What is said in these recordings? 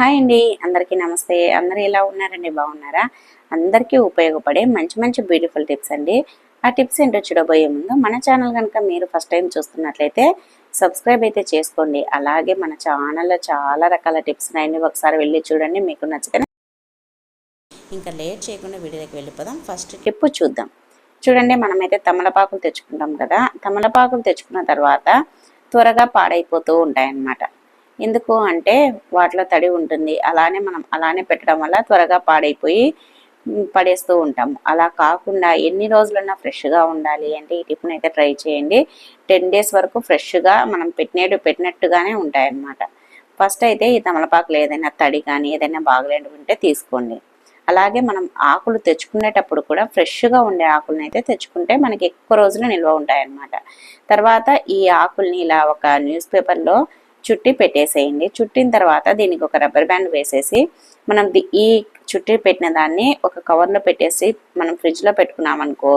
Hi అండి. అందరికీ నమస్తే. అందరూ ఎలా ఉన్నారండి? బాగున్నారా? అందరికీ ఉపయోగపడే మంచి మంచి బ్యూటిఫుల్ టిప్స్ అండి. ఆ టిప్స్ ఏంటో చూడబోయే ముందు మన ఛానల్ కనుక మీరు ఫస్ట్ టైం చూస్తున్నట్లయితే సబ్స్క్రైబ్ అయితే చేసుకోండి. అలాగే మన ఛానల్లో చాలా రకాల టిప్స్ ఉన్నాయండి. ఒకసారి వెళ్ళి చూడండి. మీకు నచ్చితే ఇంకా లేట్ చేయకుండా వీడియోకి వెళ్ళిపోదాం. ఫస్ట్ టిప్ చూద్దాం. చూడండి మనమైతే తమలపాకులు తెచ్చుకుంటాం కదా. తమలపాకులు తెచ్చుకున్న తర్వాత త్వరగా పాడైపోతూ ఉంటాయన్నమాట. ఎందుకు అంటే వాటిలో తడి ఉంటుంది. అలానే మనం అలానే పెట్టడం వల్ల త్వరగా పాడైపోయి పడేస్తూ ఉంటాము. అలా కాకుండా ఎన్ని రోజులన్నా ఫ్రెష్గా ఉండాలి అంటే ఈ టిఫిన్ అయితే ట్రై చేయండి. టెన్ డేస్ వరకు ఫ్రెష్గా మనం పెట్టినట్టు పెట్టినట్టుగానే ఉంటాయన్నమాట. ఫస్ట్ అయితే ఈ తమలపాకులు ఏదైనా తడి కానీ ఏదైనా బాగలేనివి ఉంటే తీసుకోండి. అలాగే మనం ఆకులు తెచ్చుకునేటప్పుడు కూడా ఫ్రెష్గా ఉండే ఆకులను అయితే తెచ్చుకుంటే మనకి ఎక్కువ రోజులు నిల్వ ఉంటాయన్నమాట. తర్వాత ఈ ఆకుల్ని ఇలా ఒక న్యూస్ పేపర్లో చుట్టి పెట్టేసేయండి. చుట్టిన తర్వాత దీనికి ఒక రబ్బర్ బ్యాండ్ వేసేసి మనం ఈ చుట్టి పెట్టిన దాన్ని ఒక కవర్లో పెట్టేసి మనం ఫ్రిడ్జ్లో పెట్టుకున్నామనుకో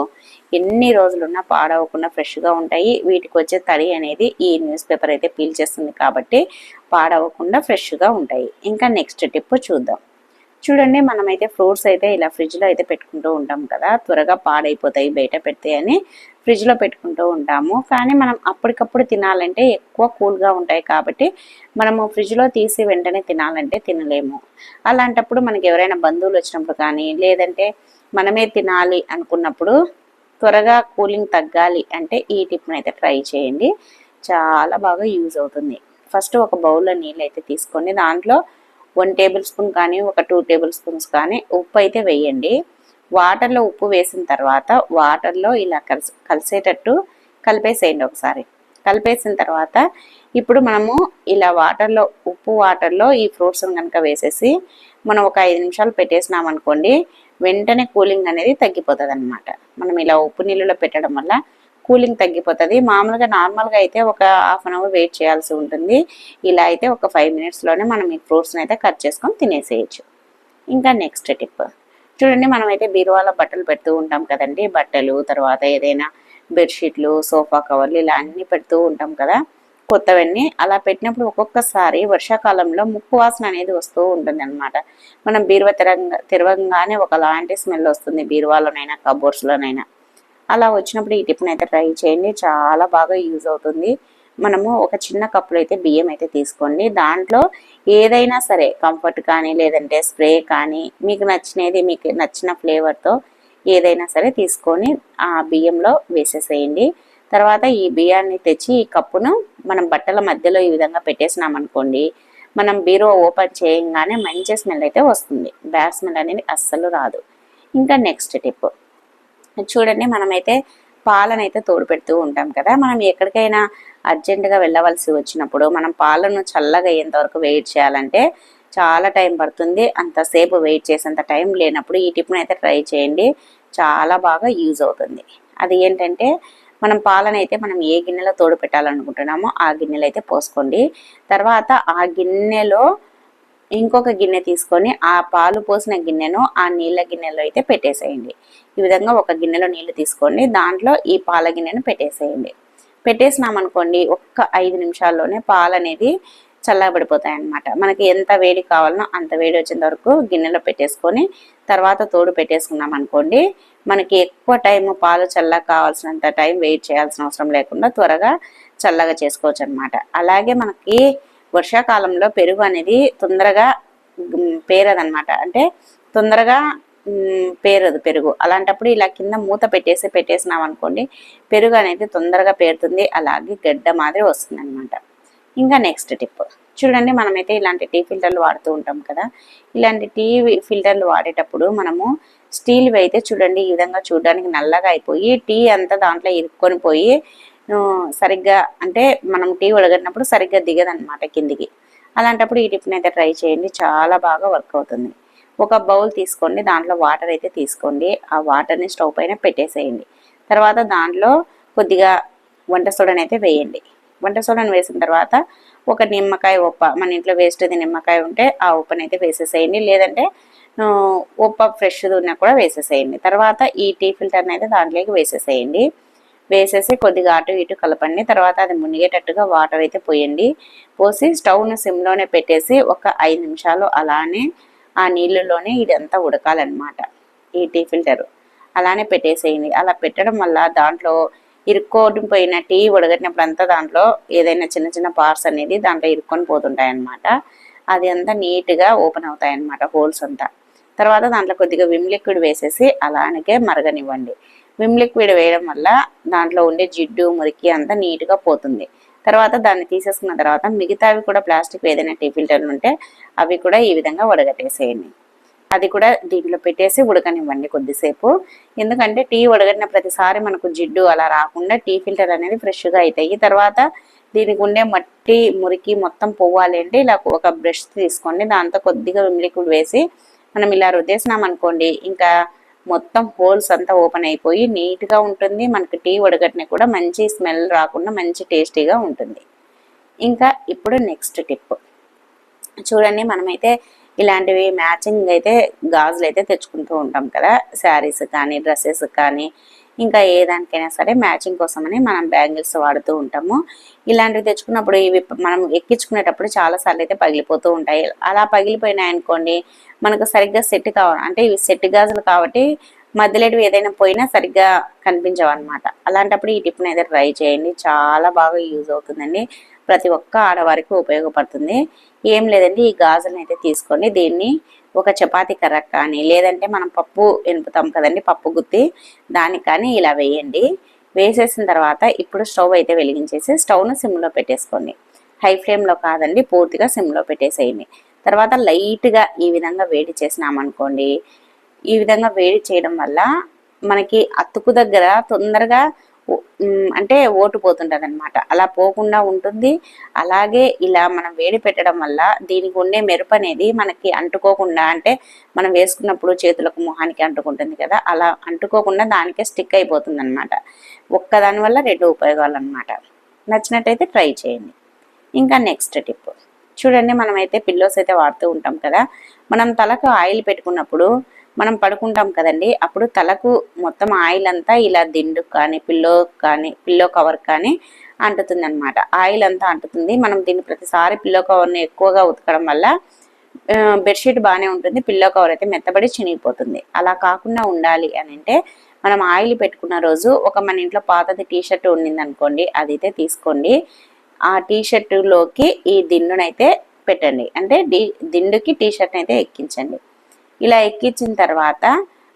ఎన్ని రోజులున్నా పాడవకుండా ఫ్రెష్గా ఉంటాయి. వీటికి వచ్చే తడి అనేది ఈ న్యూస్ పేపర్ అయితే పీల్చేస్తుంది కాబట్టి పాడవకుండా ఫ్రెష్గా ఉంటాయి. ఇంకా నెక్స్ట్ టిప్ చూద్దాం. చూడండి మనమైతే ఫ్రూట్స్ అయితే ఇలా ఫ్రిడ్జ్లో అయితే పెట్టుకుంటూ ఉంటాం కదా. త్వరగా పాడైపోతాయి బయట పెడితే అని. ఫ్రిడ్జ్లో పెట్టుకుంటూ ఉంటాము. కానీ మనం అప్పటికప్పుడు తినాలంటే ఎక్కువ కూల్గా ఉంటాయి కాబట్టి మనము ఫ్రిడ్జ్లో తీసి వెంటనే తినాలంటే తినలేము. అలాంటప్పుడు మనకి ఎవరైనా బంధువులు వచ్చినప్పుడు కానీ లేదంటే మనమే తినాలి అనుకున్నప్పుడు త్వరగా కూలింగ్ తగ్గాలి అంటే ఈ టిప్ని అయితే ట్రై చేయండి. చాలా బాగా యూజ్ అవుతుంది. ఫస్ట్ ఒక బౌల్లో నీళ్ళు అయితే తీసుకోండి. దాంట్లో వన్ టేబుల్ స్పూన్ కానీ ఒక టూ టేబుల్ స్పూన్స్ కానీ ఉప్పు అయితే వేయండి. వాటర్లో ఉప్పు వేసిన తర్వాత వాటర్లో ఇలా కలిసి కలిసేటట్టు కలిపేసేయండి ఒకసారి. కలిపేసిన తర్వాత ఇప్పుడు మనము ఇలా వాటర్లో ఉప్పు వాటర్లో ఈ ఫ్రూట్స్ని కనుక వేసేసి మనం ఒక ఐదు నిమిషాలు పెట్టేసినాం అనుకోండి వెంటనే కూలింగ్ అనేది తగ్గిపోతుంది అనమాట మనం ఇలా ఉప్పు నీళ్ళలో పెట్టడం వల్ల కూలింగ్ తగ్గిపోతుంది. మామూలుగా నార్మల్గా అయితే ఒక హాఫ్ అన్ అవర్ వెయిట్ చేయాల్సి ఉంటుంది. ఇలా అయితే ఒక ఫైవ్ మినిట్స్లోనే మనం ఈ ఫ్రూట్స్ని అయితే కట్ చేసుకొని తినేసేయచ్చు. ఇంకా నెక్స్ట్ టిప్. చూడండి మనమైతే బీరువాల బట్టలు పెడుతూ ఉంటాం కదండి. బట్టలు తర్వాత ఏదైనా బెడ్షీట్లు సోఫా కవర్లు ఇలా అన్ని పెడుతూ ఉంటాం కదా. కొత్తవన్నీ అలా పెట్టినప్పుడు ఒక్కొక్కసారి వర్షాకాలంలో ముక్కు వాసన అనేది వస్తూ ఉంటుంది అనమాట మనం బీరువా తెరంగ తెరవంగానే ఒకలాంటి స్మెల్ వస్తుంది బీరువాలోనైనా కబోర్డ్స్లోనైనా. అలా వచ్చినప్పుడు ఈ టిప్ని అయితే ట్రై చేయండి. చాలా బాగా యూజ్ అవుతుంది. మనము ఒక చిన్న కప్పులో అయితే బియ్యం అయితే తీసుకోండి. దాంట్లో ఏదైనా సరే కంఫర్ట్ కానీ లేదంటే స్ప్రే కానీ మీకు నచ్చినది మీకు నచ్చిన ఫ్లేవర్తో ఏదైనా సరే తీసుకొని ఆ బియ్యంలో వేసేసేయండి. తర్వాత ఈ బియ్యాన్ని తెచ్చి ఈ కప్పును మనం బట్టల మధ్యలో ఈ విధంగా పెట్టేసినాం అనుకోండి మనం బీరో ఓపెన్ చేయంగానే మంచి స్మెల్ అయితే వస్తుంది. బ్యాడ్ స్మెల్ అనేది అస్సలు రాదు. ఇంకా నెక్స్ట్ టిప్ చూడండి మనమైతే పాలనైతే తోడు పెడుతూ ఉంటాం కదా. మనం ఎక్కడికైనా అర్జెంటుగా వెళ్ళవలసి వచ్చినప్పుడు మనం పాలను చల్లగా అయ్యేంత వరకు వెయిట్ చేయాలంటే చాలా టైం పడుతుంది. అంతసేపు వెయిట్ చేసేంత టైం లేనప్పుడు ఈ టిప్ని అయితే ట్రై చేయండి. చాలా బాగా యూజ్ అవుతుంది. అది ఏంటంటే మనం పాలనైతే మనం ఏ గిన్నెలో తోడు పెట్టాలనుకుంటున్నామో ఆ గిన్నెలో అయితే పోసుకోండి. తర్వాత ఆ గిన్నెలో ఇంకొక గిన్నె తీసుకొని ఆ పాలు పోసిన గిన్నెను ఆ నీళ్ళ గిన్నెలో అయితే పెట్టేసేయండి. ఈ విధంగా ఒక గిన్నెలో నీళ్ళు తీసుకోండి. దాంట్లో ఈ పాల గిన్నెను పెట్టేసేయండి. పెట్టేసినాం అనుకోండి ఒక్క ఐదు నిమిషాల్లోనే పాలు అనేది చల్లబడిపోతాయి అనమాట మనకి ఎంత వేడి కావాలనో అంత వేడి వచ్చేంత వరకు గిన్నెలో పెట్టేసుకొని తర్వాత తోడు పెట్టేసుకున్నాం అనుకోండి మనకి ఎక్కువ టైం పాలు చల్లగా కావాల్సినంత టైం వెయిట్ చేయాల్సిన అవసరం లేకుండా త్వరగా చల్లగా చేసుకోవచ్చు అనమాట అలాగే మనకి వర్షాకాలంలో పెరుగు అనేది తొందరగా పేరదనమాట అంటే తొందరగా పేరదు పెరుగు. అలాంటప్పుడు ఇలా కింద మూత పెట్టేసి పెట్టేసినాం అనుకోండి పెరుగు అనేది తొందరగా పేరుతుంది అలాగే గడ్డ మాదిరి వస్తుంది అనమాట ఇంకా నెక్స్ట్ టిప్ చూడండి మనమైతే ఇలాంటి టీ ఫిల్టర్లు వాడుతూ ఉంటాం కదా. ఇలాంటి టీ ఫిల్టర్లు వాడేటప్పుడు మనము స్టీల్వి అయితే చూడండి ఈ విధంగా చూడడానికి నల్లగా అయిపోయి టీ అంతా దాంట్లో ఇరుక్కొని పోయి సరిగ్గా అంటే మనం టీ ఉడగట్టినప్పుడు సరిగ్గా దిగదన్నమాట కిందికి. అలాంటప్పుడు ఈ టిప్ని అయితే ట్రై చేయండి చాలా బాగా వర్క్ అవుతుంది. ఒక బౌల్ తీసుకోండి దాంట్లో వాటర్ అయితే తీసుకోండి. ఆ వాటర్ని స్టవ్ పైన పెట్టేసేయండి. తర్వాత దాంట్లో కొద్దిగా వంట సోడాని అయితే వేయండి. వంట సోడాని వేసిన తర్వాత ఒక నిమ్మకాయ ఉప్ప మన ఇంట్లో వేస్ట్ది నిమ్మకాయ ఉంటే ఆ ఉప్పనైతే అయితే వేసేసేయండి. లేదంటే ఉప్ప ఫ్రెష్ది ఉన్నా కూడా వేసేసేయండి. తర్వాత ఈ టీ ఫిల్టర్ని అయితే దాంట్లోకి వేసేసేయండి. వేసేసి కొద్దిగా అటు ఇటు కలపండి. తర్వాత అది మునిగేటట్టుగా వాటర్ అయితే పోయండి. పోసి స్టవ్ను సిమ్లోనే పెట్టేసి ఒక ఐదు నిమిషాలు అలానే ఆ నీళ్ళలోనే ఇదంతా ఉడకాలన్నమాట. ఈ టీ ఫిల్టర్. అలానే పెట్టేసేయండి. అలా పెట్టడం వల్ల దాంట్లో ఇరుక్కోటి పోయిన టీ ఉడగట్టినప్పుడు అంతా దాంట్లో ఏదైనా చిన్న చిన్న పార్ట్స్ అనేది దాంట్లో ఇరుక్కొని పోతుంటాయి అది అంతా నీట్గా ఓపెన్ అవుతాయి హోల్స్ అంతా. తర్వాత దాంట్లో కొద్దిగా విమ్ లిక్విడ్ వేసేసి అలానే మరగనివ్వండి. విమ్ లిక్విడ్ వేయడం వల్ల దాంట్లో ఉండే జిడ్డు మురికి అంతా నీట్గా పోతుంది. తర్వాత దాన్ని తీసేసుకున్న తర్వాత మిగతావి కూడా ప్లాస్టిక్ ఏదైనా టీ ఫిల్టర్లు ఉంటే అవి కూడా ఈ విధంగా వడగట్టేసేయండి. అది కూడా దీంట్లో పెట్టేసి ఉడకనివ్వండి కొద్దిసేపు. ఎందుకంటే టీ ఉడగట్టిన ప్రతిసారి మనకు జిడ్డు అలా రాకుండా టీ ఫిల్టర్ అనేది ఫ్రెష్గా అవుతాయి తర్వాత దీనికి ఉండే మట్టి మురికి మొత్తం పోవాలి అంటే ఇలా ఒక బ్రష్ తీసుకోండి. దాంతో కొద్దిగా లిక్విడ్ వేసి మనం ఇలా రుద్దేసినాం అనుకోండి ఇంకా మొత్తం హోల్స్ అంతా ఓపెన్ అయిపోయి నీట్గా ఉంటుంది. మనకి టీ ఉడగట్టిన కూడా మంచి స్మెల్ రాకుండా మంచి టేస్టీగా ఉంటుంది. ఇంకా ఇప్పుడు నెక్స్ట్ టిప్. చూడండి మనమైతే ఇలాంటివి మ్యాచింగ్ అయితే గాజులు అయితే తెచ్చుకుంటూ ఉంటాం కదా. శారీస్ కానీ డ్రెస్సెస్ కానీ ఇంకా ఏ దానికైనా సరే మ్యాచింగ్ కోసమని మనం బ్యాంగిల్స్ వాడుతూ ఉంటాము. ఇలాంటివి తెచ్చుకున్నప్పుడు ఇవి మనం ఎక్కించుకునేటప్పుడు చాలా సార్లు అయితే పగిలిపోతూ ఉంటాయి. అలా పగిలిపోయినాయి అనుకోండి మనకు సరిగ్గా సెట్ కావాలి అంటే ఇవి సెట్ గాజులు కాబట్టి మధ్యలోటివి ఏదైనా పోయినా సరిగ్గా కనిపించవు అనమాట అలాంటప్పుడు ఈ టిప్ని అయితే ట్రై చేయండి. చాలా బాగా యూజ్ అవుతుందండి. ప్రతి ఒక్క ఆడవారికి ఉపయోగపడుతుంది. ఏం లేదండి ఈ గాజులను అయితే తీసుకొని దీన్ని ఒక చపాతీ కర్ర కానీ లేదంటే మనం పప్పు ఎనుపుతాం కదండి పప్పు గుత్తి దానికి కానీ ఇలా వేయండి. వేసేసిన తర్వాత ఇప్పుడు స్టవ్ అయితే వెలిగించేసి స్టవ్ను సిమ్లో పెట్టేసుకోండి. హై ఫ్లేమ్లో కాదండి పూర్తిగా సిమ్లో పెట్టేసేయండి. తర్వాత లైట్గా ఈ విధంగా వేడి చేసినామనుకోండి ఈ విధంగా వేడి చేయడం వల్ల మనకి అతుకు దగ్గర తొందరగా అంటే ఓటు పోతుంటుంది అనమాట అలా పోకుండా ఉంటుంది. అలాగే ఇలా మనం వేడి పెట్టడం వల్ల దీనికి ఉండే మెరుపు అనేది మనకి అంటుకోకుండా అంటే మనం వేసుకున్నప్పుడు చేతులకు మొహానికి అంటుకుంటుంది కదా అలా అంటుకోకుండా దానికే స్టిక్ అయిపోతుంది అనమాట ఒక్కదాని వల్ల రెండు ఉపయోగాలు అనమాట నచ్చినట్టయితే ట్రై చేయండి. ఇంకా నెక్స్ట్ టిప్. చూడండి మనమైతే పిల్లోస్ అయితే వాడుతూ ఉంటాం కదా మనం తలకు ఆయిల్ పెట్టుకున్నప్పుడు మనం పడుకుంటాం కదండి. అప్పుడు తలకు మొత్తం ఆయిల్ అంతా ఇలా దిండు కానీ పిల్లో కానీ పిల్లో కవర్ కానీ అంటుతుంది అనమాట ఆయిల్ అంతా అంటుతుంది. మనం దీన్ని ప్రతిసారి పిల్లో కవర్ని ఎక్కువగా ఉతకడం వల్ల బెడ్షీట్ బాగానే ఉంటుంది. పిల్లో కవర్ అయితే మెత్తబడి చినిగిపోతుంది. అలా కాకుండా ఉండాలి అని అంటే మనం ఆయిల్ పెట్టుకున్న రోజు ఒక మన ఇంట్లో పాతది టీ షర్ట్ ఉండింది అనుకోండి అది అయితే తీసుకోండి. ఆ టీ షర్టులోకి ఈ దిండునైతే పెట్టండి. అంటే దిండుకి టీ షర్ట్ అయితే ఎక్కించండి. ఇలా ఎక్కించిన తర్వాత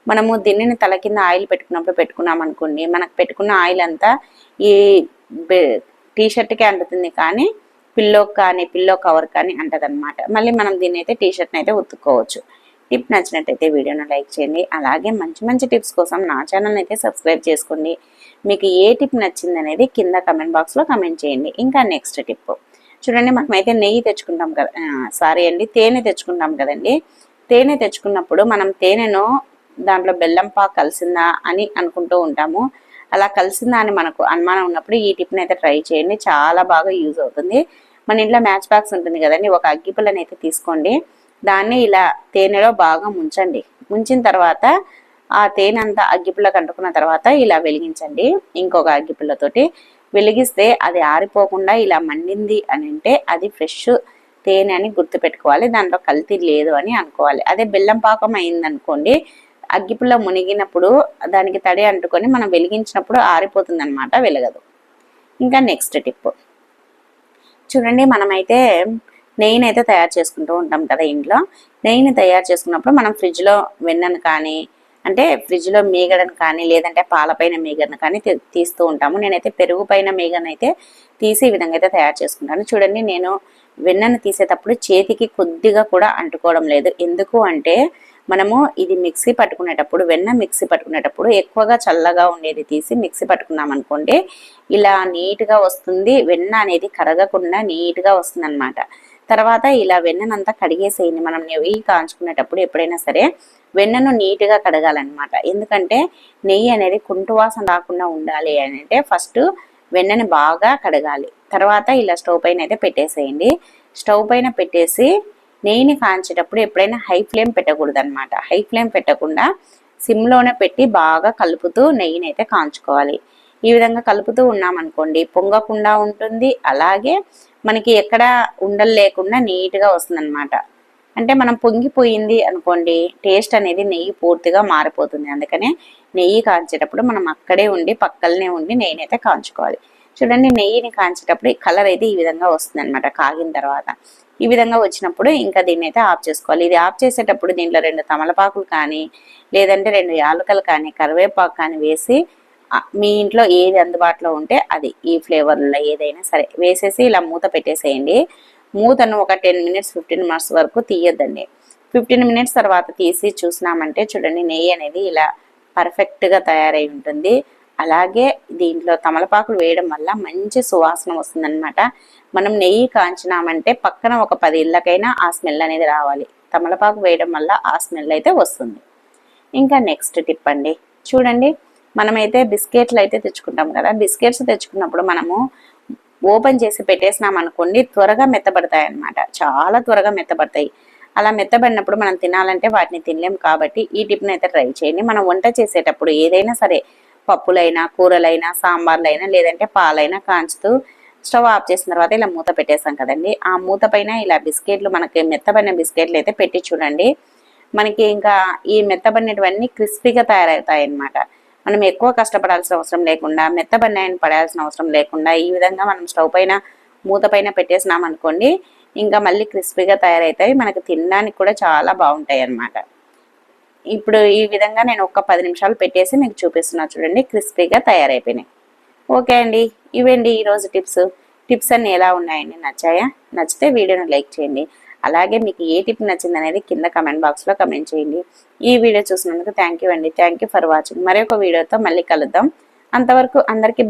మనము దిన్నెని తల కింద ఆయిల్ పెట్టుకున్నప్పుడు పెట్టుకున్నాం అనుకోండి మనకు పెట్టుకున్న ఆయిల్ అంతా ఈ టీ షర్ట్కి అంటుతుంది కానీ పిల్లో కానీ పిల్లో కవర్ కానీ అంటదన్నమాట. మళ్ళీ మనం దీన్ని అయితే టీ షర్ట్ని అయితే ఉత్తుకోవచ్చు టిప్ నచ్చినట్టయితే వీడియోను లైక్ చేయండి. అలాగే మంచి మంచి టిప్స్ కోసం నా ఛానల్ని అయితే సబ్స్క్రైబ్ చేసుకోండి. మీకు ఏ టిప్ నచ్చింది అనేది కింద కమెంట్ బాక్స్లో కమెంట్ చేయండి. ఇంకా నెక్స్ట్ టిప్ చూడండి మనమైతే నెయ్యి తెచ్చుకుంటాం కదా సారీ అండి తేనె తెచ్చుకుంటాం కదండి. తేనె తెచ్చుకున్నప్పుడు మనం తేనెను దాంట్లో బెల్లం పాకు కలిసిందా అని అనుకుంటూ ఉంటాము. అలా కలిసిందా అని మనకు అనుమానం ఉన్నప్పుడు ఈ టిప్ని అయితే ట్రై చేయండి. చాలా బాగా యూజ్ అవుతుంది. మన ఇంట్లో మ్యాచ్ బాక్స్ ఉంటుంది కదండి ఒక అగ్గిపుల్లని అయితే తీసుకోండి. దాన్ని ఇలా తేనెలో బాగా ముంచండి. ముంచిన తర్వాత ఆ తేనె అంతా అగ్గిపుల్ల అంటుకున్న తర్వాత ఇలా వెలిగించండి. ఇంకొక అగ్గిపుల్లతోటి వెలిగిస్తే అది ఆరిపోకుండా ఇలా మండింది అని అంటే అది ఫ్రెష్ తేనె అని గుర్తుపెట్టుకోవాలి. దాంట్లో కల్తీ లేదు అని అనుకోవాలి. అదే బెల్లం పాకం అయిందనుకోండి అగ్గిపుల్ల మునిగినప్పుడు దానికి తడి అంటుకొని మనం వెలిగించినప్పుడు ఆరిపోతుంది అనమాట వెలగదు. ఇంకా నెక్స్ట్ టిప్. చూడండి మనమైతే నెయ్యిని అయితే తయారు చేసుకుంటూ ఉంటాం కదా ఇంట్లో. నెయ్యిని తయారు చేసుకున్నప్పుడు మనం ఫ్రిడ్జ్లో వెన్నను కానీ అంటే ఫ్రిడ్జ్లో మీగడను కానీ లేదంటే పాలపైన మీగడను కానీ తీస్తూ ఉంటాము. నేనైతే పెరుగు పైన మీగనైతే అయితే తీసి ఈ విధంగా అయితే తయారు చేసుకుంటాను. చూడండి నేను వెన్నను తీసేటప్పుడు చేతికి కొద్దిగా కూడా అంటుకోవడం లేదు. ఎందుకు అంటే మనము ఇది మిక్సీ పట్టుకునేటప్పుడు వెన్న మిక్సీ పట్టుకునేటప్పుడు ఎక్కువగా చల్లగా ఉండేది తీసి మిక్సీ పట్టుకున్నాం అనుకోండి ఇలా నీట్గా వస్తుంది. వెన్న అనేది కరగకుండా నీట్గా వస్తుంది అనమాట తర్వాత ఇలా వెన్ననంతా కడిగేసేయండి. మనం నెయ్యి కాంచుకునేటప్పుడు ఎప్పుడైనా సరే వెన్నను నీట్గా కడగాలన్నమాట. ఎందుకంటే నెయ్యి అనేది కుంటువాసన రాకుండా ఉండాలి అని అంటే ఫస్ట్ వెన్నని బాగా కడగాలి. తర్వాత ఇలా స్టవ్ పైన అయితే పెట్టేసేయండి. స్టవ్ పైన పెట్టేసి నెయ్యిని కాంచేటప్పుడు ఎప్పుడైనా హై ఫ్లేమ్ పెట్టకూడదు అనమాట హై ఫ్లేమ్ పెట్టకుండా సిమ్లోనే పెట్టి బాగా కలుపుతూ నెయ్యిని అయితే కాంచుకోవాలి. ఈ విధంగా కలుపుతూ ఉన్నామనుకోండి పొంగకుండా ఉంటుంది. అలాగే మనకి ఎక్కడ ఉండలు లేకుండా నీట్గా వస్తుందన్నమాట. అంటే మనం పొంగిపోయింది అనుకోండి టేస్ట్ అనేది నెయ్యి పూర్తిగా మారిపోతుంది. అందుకనే నెయ్యి కాంచేటప్పుడు మనం అక్కడే ఉండి పక్కలనే ఉండి నెయ్యినైతే కాంచుకోవాలి. చూడండి నెయ్యిని కాంచేటప్పుడు కలర్ అయితే ఈ విధంగా వస్తుంది అనమాట కాగిన తర్వాత. ఈ విధంగా వచ్చినప్పుడు ఇంకా దీన్ని అయితే ఆఫ్ చేసుకోవాలి. ఇది ఆఫ్ చేసేటప్పుడు దీంట్లో రెండు తమలపాకులు కానీ లేదంటే రెండు యాలకలు కానీ కరివేపాకు కానీ వేసి మీ ఇంట్లో ఏది అందుబాటులో ఉంటే అది ఈ ఫ్లేవర్లో ఏదైనా సరే వేసేసి ఇలా మూత పెట్టేసేయండి. మూతను ఒక టెన్ మినిట్స్ ఫిఫ్టీన్ మినిట్స్ వరకు తీయొద్దండి. ఫిఫ్టీన్ మినిట్స్ తర్వాత తీసి చూసినామంటే చూడండి నెయ్యి అనేది ఇలా పర్ఫెక్ట్గా తయారై ఉంటుంది. అలాగే దీంట్లో తమలపాకులు వేయడం వల్ల మంచి సువాసన వస్తుందన్నమాట. మనం నెయ్యి కాంచినామంటే పక్కన ఒక పది ఇళ్ళకైనా ఆ స్మెల్ అనేది రావాలి. తమలపాకు వేయడం వల్ల ఆ స్మెల్ అయితే వస్తుంది. ఇంకా నెక్స్ట్ టిప్ అండి. చూడండి మనమైతే బిస్కెట్లు అయితే తెచ్చుకుంటాం కదా. బిస్కెట్స్ తెచ్చుకున్నప్పుడు మనము ఓపెన్ చేసి పెట్టేసినాం అనుకోండి త్వరగా మెత్తబడతాయి అనమాట చాలా త్వరగా మెత్తబడతాయి. అలా మెత్తబడినప్పుడు మనం తినాలంటే వాటిని తినలేం కాబట్టి ఈ టిప్ని అయితే ట్రై చేయండి. మనం వంట చేసేటప్పుడు ఏదైనా సరే పప్పులైనా కూరలైనా సాంబార్లైనా లేదంటే పాలైనా కాంచుతూ స్టవ్ ఆఫ్ చేసిన తర్వాత ఇలా మూత పెట్టేసాం కదండి. ఆ మూత పైన ఇలా బిస్కెట్లు మనకి మెత్తబడిన బిస్కెట్లు అయితే పెట్టి చూడండి. మనకి ఇంకా ఈ మెత్తబడినటువన్నీ క్రిస్పీగా తయారవుతాయి అన్నమాట మనం ఎక్కువ కష్టపడాల్సిన అవసరం లేకుండా మెత్తబన్నాయని పడాల్సిన అవసరం లేకుండా ఈ విధంగా మనం స్టవ్ పైన మూత పైన పెట్టేసినాం అనుకోండి ఇంకా మళ్ళీ క్రిస్పీగా తయారవుతాయి మనకు తినడానికి కూడా చాలా బాగుంటాయి అన్నమాట. ఇప్పుడు ఈ విధంగా నేను ఒక పది నిమిషాలు పెట్టేసి మీకు చూపిస్తున్నా చూడండి క్రిస్పీగా తయారైపోయినాయి. ఓకే అండి ఇవండి ఈరోజు టిప్స్. టిప్స్ అన్నీ ఎలా ఉన్నాయండి? నచ్చాయా? నచ్చితే వీడియోని లైక్ చేయండి. అలాగే మీకు ఏ టిప్ నచ్చింది అనేది కింద కమెంట్ బాక్స్లో కమెంట్ చేయండి. ఈ వీడియో చూసినందుకు థ్యాంక్ యూ అండి. థ్యాంక్ యూ ఫర్ వాచింగ్ మరొక వీడియోతో మళ్ళీ కలుద్దాం. అంతవరకు అందరికీ